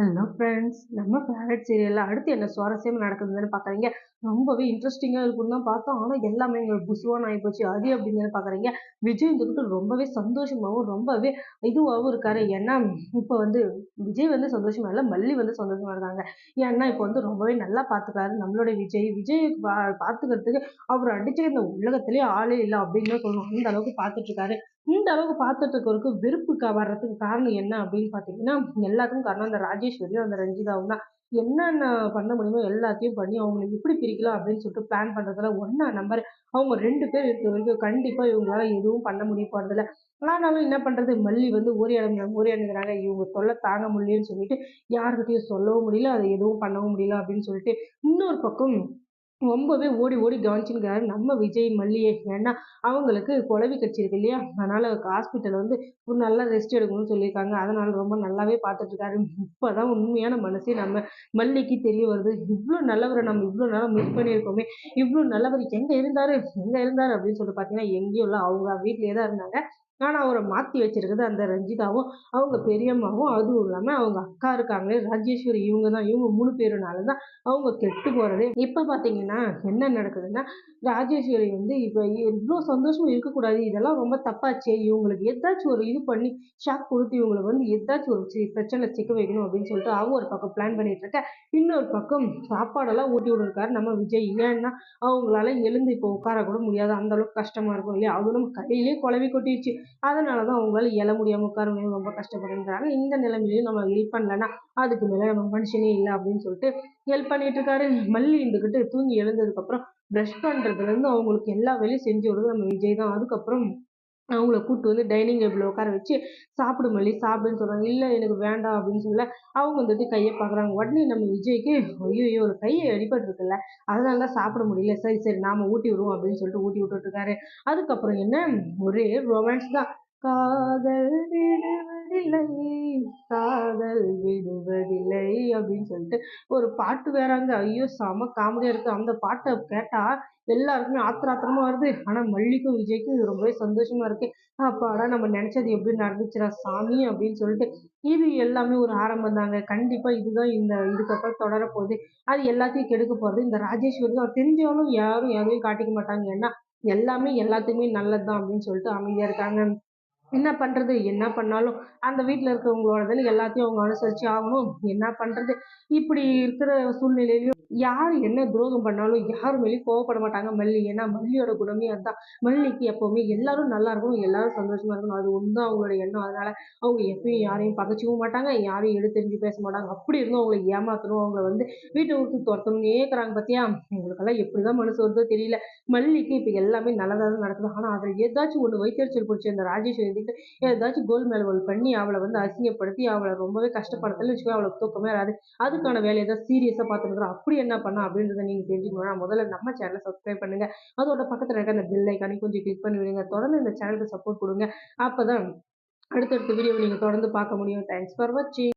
Hello friends நம்ம favourite சீரியலில் அடுத்து என்ன சுவாரஸ்யமாக நடக்குதுன்னு பார்க்குறீங்க ரொம்பவே இன்ட்ரெஸ்டிங்காக இருக்குன்னு தான் பார்த்தோம். ஆனால் எல்லாமே எங்களுக்கு புசுவான ஆகிப்போச்சு அது அப்படிங்கிறத பார்க்குறீங்க விஜய் இருந்துக்கிட்டு ரொம்பவே சந்தோஷமாகவும் ரொம்பவே இதுவாகவும் இருக்காரு. ஏன்னா இப்போ வந்து விஜய் வந்து சந்தோஷமாக இல்லை மல்லி வந்து சந்தோஷமாக இருக்காங்க. ஏன்னா இப்போ வந்து ரொம்பவே நல்லா பார்த்துக்காரு நம்மளுடைய விஜய். விஜய் பா பார்த்துக்கிறதுக்கு அவர் அடிச்சு இந்த உலகத்துலேயே ஆளே இல்லை அப்படின்னு தான் சொல்லணும் அந்த அளவுக்கு பார்த்துட்ருக்காரு இந்த அளவுக்கு பார்த்துட்டு வெறுப்பு வர்றதுக்கு காரணம் என்ன அப்படின்னு பார்த்தீங்கன்னா எல்லாத்துக்கும் காரணம் அந்த ராஜேஸ்வரியும் அந்த ரஞ்சிதாவும் தான். என்னென்ன பண்ண முடியுமோ எல்லாத்தையும் பண்ணி அவங்களை எப்படி பிரிக்கலாம் அப்படின்னு சொல்லிட்டு பிளான் பண்ணுறதுல ஒன்றா நம்பர். அவங்க ரெண்டு பேர் இருக்கிற வரைக்கும் கண்டிப்பாக இவங்களால எதுவும் பண்ண முடிய போகிறதில்ல ஆனாலும் என்ன பண்ணுறது மல்லி வந்து ஓரியாடுங்கிறாங்க ஓரியாடுங்கிறாங்க இவங்க சொல்ல தாங்க முடியலன்னு சொல்லிட்டு யாருக்கிட்டையும் சொல்லவும் முடியல அதை எதுவும் பண்ணவும் முடியல அப்படின்னு சொல்லிட்டு இன்னொரு பக்கம் ரொம்பவே ஓடி ஓடி கவனிச்சுங்கிறாரு நம்ம விஜய் மல்லியை ஏன்னா அவங்களுக்கு குழவி கட்சி இல்லையா? அதனால் ஹாஸ்பிட்டல் வந்து ஒரு நல்லா ரெஸ்ட் எடுக்கணும்னு சொல்லியிருக்காங்க. அதனால் ரொம்ப நல்லாவே பார்த்துட்ருக்காரு இப்போ தான் உண்மையான மனசே நம்ம மல்லிக்கு தெரிய வருது. இவ்வளோ நல்லவரை நம்ம இவ்வளோ நேரம் மிஸ் பண்ணியிருக்கோமே. இவ்வளோ நல்லவர் எங்கே இருந்தார்? எங்கே இருந்தார்? அப்படின்னு சொல்லிட்டு பார்த்தீங்கன்னா எங்கேயும் இல்லை. அவங்க வீட்லேயே தான் இருந்தாங்க. ஆனால் அவரை மாற்றி வச்சிருக்குது அந்த ரஞ்சிதாவும் அவங்க பெரியம்மாவும் அதுவும் இல்லாமல் அவங்க அக்கா இருக்காங்களே ராஜேஸ்வரி இவங்க தான் இவங்க மூணு பேருனால தான் அவங்க கெட்டு போகிறது இப்போ பார்த்தீங்கன்னா என்ன நடக்குதுன்னா ராஜேஸ்வரி வந்து இப்போ இவ்வளோ சந்தோஷம் இருக்கக்கூடாது இதெல்லாம் ரொம்ப தப்பாச்சே இவங்களுக்கு எதாச்சும் ஒரு இது பண்ணி ஷாக் கொடுத்து இவங்களுக்கு வந்து எதாச்சும் ஒரு பிரச்சனை சிக்க வைக்கணும் அப்படின்னு சொல்லிட்டு அவங்க ஒரு பக்கம் பிளான் பண்ணிட்டு இருக்க. இன்னொரு பக்கம் சாப்பாடெல்லாம் ஊட்டி விட்டுருக்காரு நம்ம விஜய் ஏன்னா அவங்களால எழுந்து இப்போ உட்கார கூட முடியாது. அந்த அளவுக்கு கஷ்டமா இருக்கும் இல்லையா? அதுவும் நம்ம கையிலே குழவி கொட்டிடுச்சு அதனால தான் அவங்களால எழ முடியாமல் உட்கார முடியாமல் ரொம்ப கஷ்டப்படுறாங்க இந்த நிலைமையிலையும் நம்ம ஹெல்ப் பண்ணலன்னா அதுக்கு மேலே நம்ம மனுஷனே இல்லை அப்படின்னு சொல்லிட்டு ஹெல்ப் பண்ணிட்டு இருக்காரு. மல்லி இருந்துக்கிட்டு தூங்கி எழுந்ததுக்கப்புறம் ப்ரஷ் பண்ணுறதுலேருந்து அவங்களுக்கு எல்லா வேலையும் செஞ்சு விடுறது நம்ம விஜய் தான். அதுக்கப்புறம் அவங்கள கூப்பிட்டு வந்து டைனிங் டேபிள் உட்கார வச்சு சாப்பிடு மல்லி சாப்பிடுன்னு சொல்கிறாங்க இல்லை எனக்கு வேண்டாம் அப்படின்னு சொல்ல அவங்க வந்துட்டு கையை பார்க்குறாங்க. உடனே நம்ம விஜய்க்கு ஐயோ ஒரு கையை அடிபட்டுருக்குல்ல அதனால தான் சாப்பிட முடியல. சரி சரி நாம் ஊட்டி விடுவோம் அப்படின்னு சொல்லிட்டு ஊட்டி விட்டுட்ருக்காரு அதுக்கப்புறம் என்ன? ஒரே ரொமான்ஸ் தான். காதல் விடுவதில்லை காதல் விடுவதில்லை அப்படின்னு சொல்லிட்டு ஒரு பாட்டு வேறாங்க ஐயோ செம காமெடியாக இருக்குது அந்த பாட்டை கேட்டால் எல்லாருக்குமே ஆத்திர ஆத்திரமா வருது. ஆனால் மல்லிக்கும் விஜய்க்கும் இது ரொம்பவே சந்தோஷமா இருக்கு. அப்பாடா நம்ம நினைச்சது எப்படி நடந்துச்சுடா சாமி அப்படின்னு சொல்லிட்டு இது எல்லாமே ஒரு ஆரம்பம் தாங்க. கண்டிப்பா இதுதான் இந்த இதுக்கப்புறம் தொடரப்போகுது அது எல்லாத்தையும் கெடுக்க போகிறது இந்த ராஜேஸ்வரி தான். தெரிஞ்சாலும் யாரும் எதையும் காட்டிக்க மாட்டாங்க. ஏன்னா எல்லாமே எல்லாத்துக்குமே நல்லது தான் அப்படின்னு சொல்லிட்டு அமைதியாக இருக்காங்க. என்ன பண்ணுறது என்ன பண்ணாலும் அந்த வீட்டில் இருக்கிறவங்களோடதுல எல்லாத்தையும் அவங்க அனுசரித்து ஆகணும். என்ன பண்ணுறது இப்படி இருக்கிற சூழ்நிலையிலையும் யார் என்ன துரோகம் பண்ணாலும் யார் மேலேயும் கோவப்பட மாட்டாங்க. மல்லி ஏன்னா மல்லியோட குணமே அதுதான். மல்லிக்கு எப்போவுமே எல்லாரும் நல்லா இருக்கணும் எல்லாரும் சந்தோஷமா இருக்கணும். அது ஒன்று தான் அவங்களோட எண்ணம். அதனால அவங்க எப்பயும் யாரையும் பகைச்சிக்கவும் மாட்டாங்க. யாரையும் எடுத்தெறிஞ்சு பேச மாட்டாங்க. அப்படி இருந்தும் அவங்களை ஏமாற்றணும் அவங்கள வந்து வீட்டை விட்டு துரத்தணும்னே இருக்கிறாங்க பார்த்தியா உங்களுக்கெல்லாம் எப்படி தான் மனசு வருதோ தெரியல. மல்லிக்கு இப்போ எல்லாமே நல்லதாக தான் நடக்குது. ஆனால் அதில் ஏதாச்சும் ஒன்று வைத்தறிச்சல் பிடிச்சிருந்த ராஜேஸ்வரி கிட்ட ஏதாச்சும் கோல் மேல் பண்ணி அவளை வந்து அசிங்கப்படுத்தி அவளை ரொம்பவே கஷ்டப்படுத்தலன்னு வச்சுக்கோ அவளுக்கு தூக்கமே வராது. அதுக்கான வேலையை தான் சீரியஸாக பார்த்துருக்குறோம் அப்படி என்ன பண்ணா அப்படின்றத நீங்கள் தெரிஞ்சுக்கணும்னா முதல்ல நம்ம சேனலை சப்ஸ்கிரைப் பண்ணுங்க. அதோட பக்கத்தில் இருக்க அந்த பெல் ஐக்கானே கொஞ்சம் கிளிக் பண்ணி விடுங்க. தொடர்ந்து இந்த சேனலுக்கு சப்போர்ட் கொடுங்க. அப்போ தான் அடுத்தடுத்த வீடியோவை நீங்கள் தொடர்ந்து பார்க்க முடியும். தேங்க்ஸ் ஃபார் வாட்சிங்